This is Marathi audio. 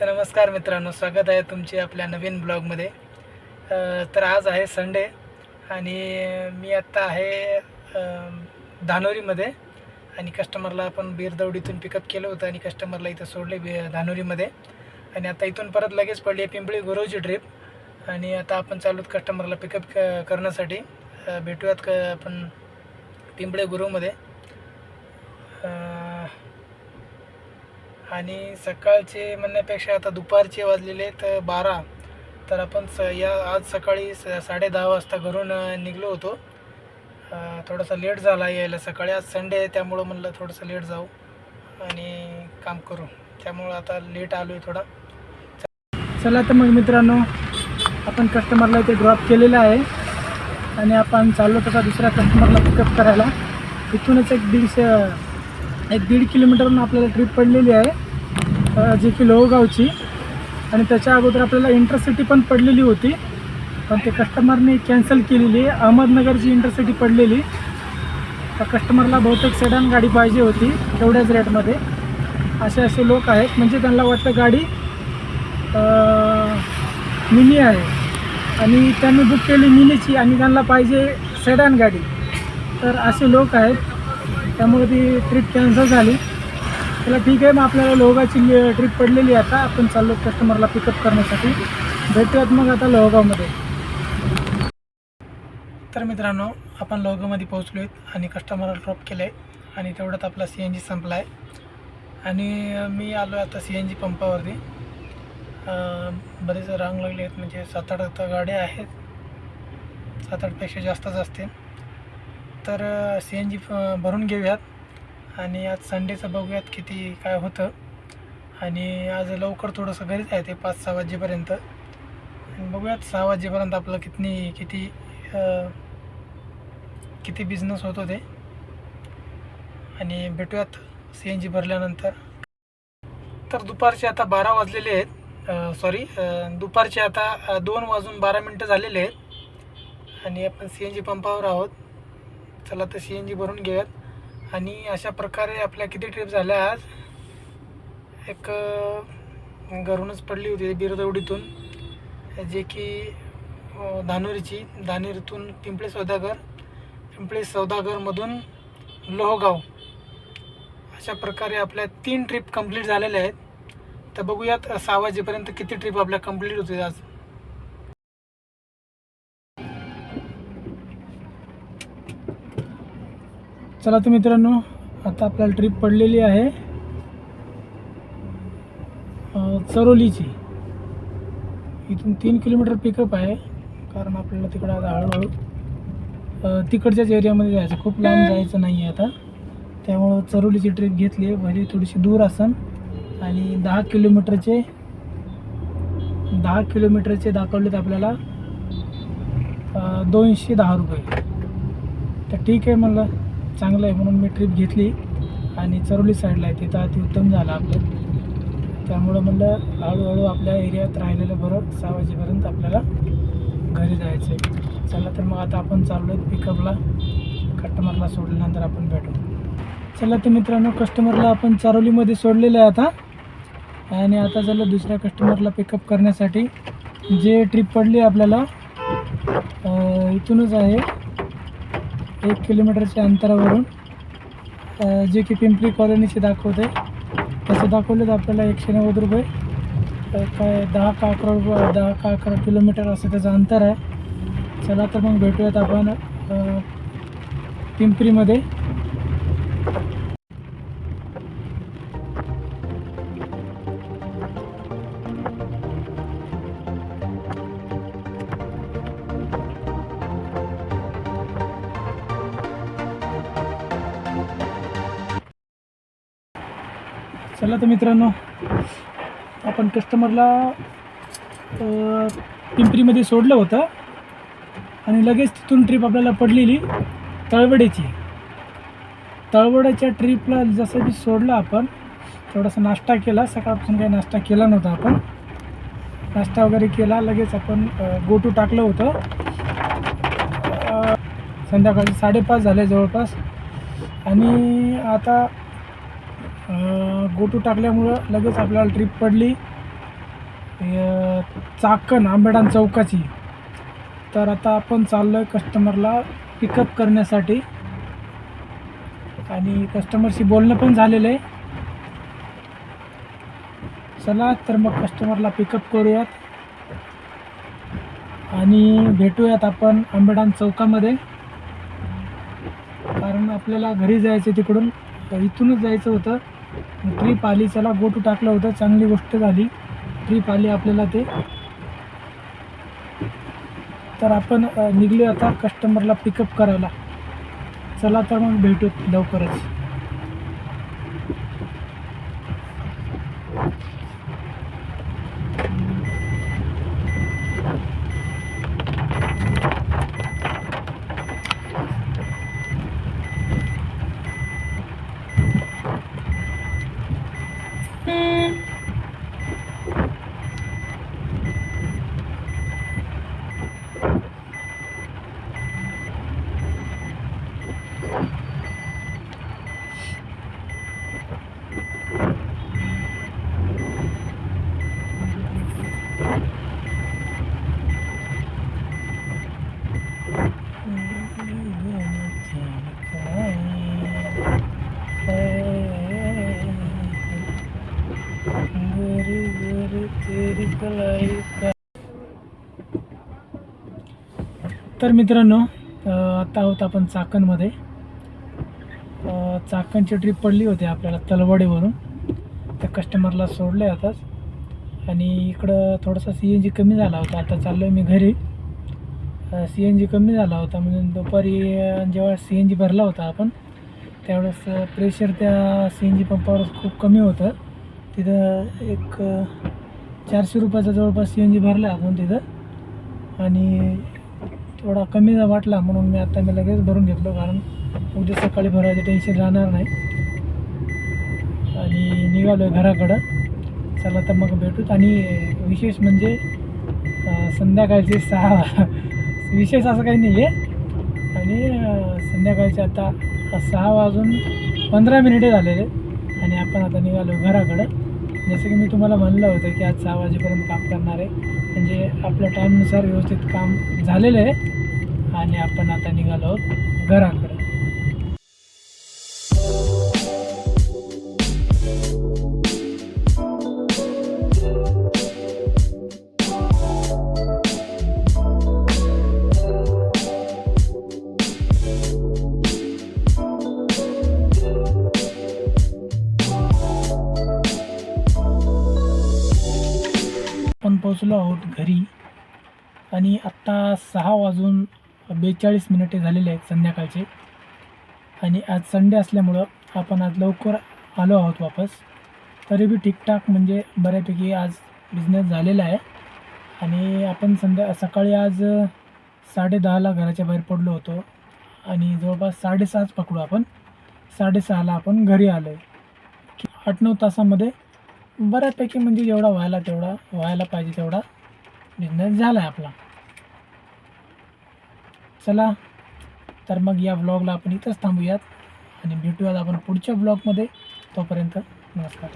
तर नमस्कार मित्रांनो स्वागत आहे तुमचे आपल्या नवीन ब्लॉगमध्ये. तर आज आहे संडे आणि मी आत्ता आहे धानोरीमध्ये आणि कस्टमरला आपण बिरदौडीतून पिकअप केलं होतं आणि कस्टमरला इथं सोडले बी धानोरीमध्ये. आणि आता इथून परत लगेच पडली आहे पिंपळी गुरुची ट्रिप आणि आता आपण चालू आहोत कस्टमरला पिकअप क करण्यासाठी. भेटूयात क आपण पिंपळे गुरुमध्ये आणि सकाळचे म्हणण्यापेक्षा आता दुपारचे वाजलेले आहेत बारा. तर आपण स या आज सकाळी स साडे दहा वाजता घरून निघलो होतो. थोडासा लेट झाला यायला सकाळी. आज संडे आहे त्यामुळं म्हणलं थोडंसं लेट जाऊ आणि काम करू. त्यामुळं आता लेट आलो आहे थोडा. चला तर मग मित्रांनो आपण कस्टमरला इथे ड्रॉप केलेलं आहे. आणि आपण चाललो तसा दुसऱ्या कस्टमरला पिकअप करायला. इथूनच एक दीडशे एक दीड किलोमीटरवरून आपल्याला ट्रिप पडलेली आहे जे जी की लोहगावची. आणि त्याच्या अगोदर आपल्याला इंटरसिटी पण पडलेली होती. पण ते कस्टमरने कॅन्सल केलेली. अहमदनगरची इंटरसिटी पडलेली. त्या कस्टमरला बहुतेक सेडान गाडी पाहिजे होती तेवढ्याच रेटमध्ये असे असे लोक आहेत. म्हणजे त्यांना वाटतं गाडी मिनी आहे. आणि त्यांनी बुक केली मिनीची आणि त्यांना पाहिजे सेडान गाडी. तर असे लोक आहेत. त्यामुळे ती ट्रिप कॅन्सल झाली. त्याला ठीक आहे मग आपल्याला लोहगावची ट्रिप पडलेली आहे आता. आपण चाललो कस्टमरला पिकअप करण्यासाठी. भेटूयात मग आता लोहगावमध्ये. तर मित्रांनो आपण लोहगावमध्ये पोहोचलो आहेत आणि कस्टमरला ड्रॉप केलं आहे आणि तेवढ्यात आपला सी एन जी संपला आहे आणि मी आलो आहे आता सी एन जी पंपावरती. बरेच रांग लागले आहेत म्हणजे सात आठ आता गाड्या आहेत. सात आठपेक्षा जास्तच असतील. तर सी एन जी भरून घेऊयात. आणि आज संडेचं बघूयात किती काय होतं. आणि आज लवकर थोडंसं घरीच आहे ते पाच सहा वाजेपर्यंत. आणि बघूयात सहा वाजेपर्यंत आपलं कितनी किती किती बिझनेस होतो ते. आणि भेटूयात सी एन जी भरल्यानंतर. तर दुपारचे आता बारा वाजलेले आहेत. सॉरी दुपारचे आता दोन वाजून बारा मिनटं झालेले आहेत. आणि आपण सी एन जी पंपावर आहोत. चला तर सी एन जी भरून घेऊयात. आणि अशा प्रकारे आपल्या किती ट्रिप झाल्या आज? एक घरूनच पडली होती बिरदवडीतून. जे की धानोरीची धानोरीतून पिंपळे सौदागर पिंपळे सौदागरमधून लोहगाव. अशा प्रकारे आपल्या तीन ट्रिप कंप्लीट झालेल्या आहेत. तर बघूयात सहा वाजेपर्यंत किती ट्रिप आपल्या कंप्लीट होते आज. चला तर मित्रांनो आता आपल्याला ट्रिप पडलेली आहे चरोलीची इथून तीन किलोमीटर पिकअप आहे कारण आपल्याला तिकडं आता हळूहळू तिकडच्याच एरियामध्ये जायचं. खूप लांब जायचं नाही आहे आता. त्यामुळं चरोलीची ट्रिप घेतली आहे. भले थोडीशी दूर असन. आणि दहा किलोमीटरचे दहा किलोमीटरचे दाखवलेत आपल्याला दोनशे दहा रुपये. तर ठीक आहे म्हणलं. चांगलं आहे म्हणून मी ट्रिप घेतली. आणि चरोली साईडला आहे तिथं अतिउत्तम झालं आपलं. त्यामुळं म्हणलं हळूहळू आपल्या एरियात राहिलेलं बरं सहा वाजेपर्यंत आपल्याला घरी जायचं आहे चला तर मग आता आपण चाललो आहे पिकअपला कस्टमरला सोडल्यानंतर आपण भेटू. चला तर मित्रांनो कस्टमरला आपण चारोलीमध्ये सोडलेलं आहे आता. आणि आता चला दुसऱ्या कस्टमरला पिकअप करण्यासाठी. जे ट्रिप पडली आपल्याला इथूनच आहे. एक किलोमीटरच्या अंतरावरून जे की पिंपरी कॉलनीचे दाखवते तसं दाखवलेत आपल्याला एकशे नव्वद रुपये तर काय दहा का अकरा रुपये दहा का अकरा किलोमीटर असं त्याचं अंतर आहे. चला तर मग भेटूयात आपण पिंपरीमध्ये. चला तर मित्रांनो आपण कस्टमरला पिंपरीमध्ये सोडलं होतं आणि लगेच तिथून ट्रिप आपल्याला पडलेली तळवड्याची तळवड्याच्या ट्रिपला जसं की सोडलं आपण थोडासा नाश्ता केला. सकाळपासून काही नाश्ता केला नव्हता आपण. नाश्ता वगैरे केला. लगेच आपण गोटू टाकलं होतं. संध्याकाळी साडेपाच झाले जवळपास. आणि आता गोटू टाकल्यामुळं लगेच आपल्याला ट्रिप पडली. चाकण आंबेडान चौकाची. तर आता आपण चाललो आहे कस्टमरला पिकअप करण्यासाठी. आणि कस्टमरशी बोलणं पण झालेलं आहे. चला तर मग कस्टमरला पिकअप करूयात. आणि भेटूयात आपण आंबेडान चौकामध्ये. कारण आपल्याला घरी जायचं तिकडून. इथूनच जायचं होतं. ट्रीप आली चला गोटू टाकलं होतं. चांगली गोष्ट झाली. ट्रीप आली आपल्याला ते. तर आपण निघले निघलो आता कस्टमरला पिकअप करायला. चला तर मग भेटू लवकरच. तर मित्रांनो आता आहोत आपण चाकणमध्ये. चाकणची ट्रिप पडली होती आपल्याला तलवाडीवरून. त्या कस्टमरला सोडलं आहे आताच. आणि इकडं थोडासा सी एन जी कमी झाला होता. आता चाललो आहे मी घरी. सी एन जी कमी झाला होता. म्हणजे दुपारी जेव्हा सी एन जी भरला होता आपण त्यावेळेस प्रेशर त्या सी एन जी पंपावर खूप कमी होतं. तिथं एक चारशे रुपयाचा जवळपास सी एन जी भरला आपण तिथं. आणि थोडा कमी वाटला म्हणून मी आता मी लगेच भरून घेतलो कारण उद्या सकाळी भरायचं टेन्शन राहणार नाही. आणि निघालो आहे घराकडं. चला तर मग भेटूत. आणि विशेष म्हणजे संध्याकाळचे सहा विशेष असं काही नाही आहे आणि संध्याकाळचे आता सहा वाजून पंधरा मिनिटे झालेले. आणि आपण आता निघालो घराकडं. जसं की मी तुम्हाला म्हणलं होतं की आज सहा वाजेपर्यंत काम करणार आहे. म्हणजे आपल्या टाईमनुसार व्यवस्थित काम झालेलं आहे. आणि आपण आता निघालो आहोत घराकडे. पोचलो आहोत घरी. आणि आत्ता सहा वाजून बेचाळीस मिनिटे झालेले आहेत संध्याकाळचे. आणि आज संडे असल्यामुळं आपण आज लवकर आलो आहोत वापस. तरी बी ठीकठाक म्हणजे बऱ्यापैकी आज बिझनेस झालेला आहे. आणि आपण संध्या सकाळी आज साडेदहाला घराच्या बाहेर पडलो होतो. आणि जवळपास साडेसहाच पकडू आपण. साडेसहाला आपण घरी आलो आहे आठ नऊ तासामध्ये बऱ्यापैकी म्हणजे जेवढा व्हायला तेवढा व्हायला पाहिजे तेवढा बिझनेस झाला आहे आपला. चला तर मग या ब्लॉगला आपण इथंच थांबूयात आणि भेटूयात आपण पुढच्या ब्लॉगमध्ये तोपर्यंत नमस्कार.